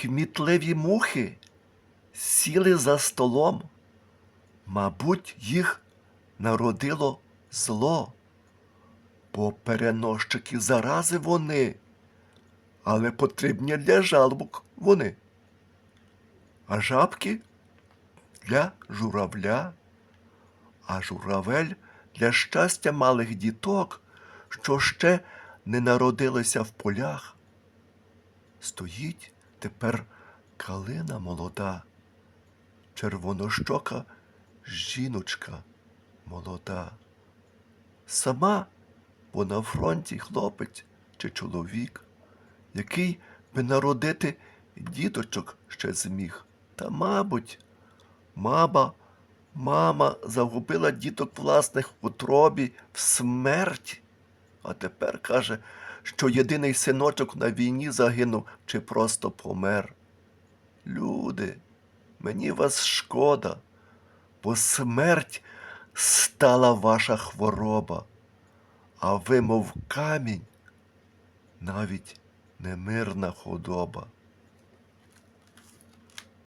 кмітливі мухи сіли за столом. Мабуть, їх народило зло, бо переносчики зарази вони, але потрібні для жалобок вони. А жабки для журавля, а журавель для щастя малих діток, що ще не народилися в полях. Стоїть тепер калина молода, червонощока жіночка молода. Сама бо на фронті хлопець чи чоловік, який би народити діточок ще зміг. Та, мабуть, мама, мама загубила діток власних в утробі в смерть, а тепер каже, що єдиний синочок на війні загинув чи просто помер. Люди, мені вас шкода, бо смерть стала ваша хвороба, а ви, мов камінь, навіть немирна худоба.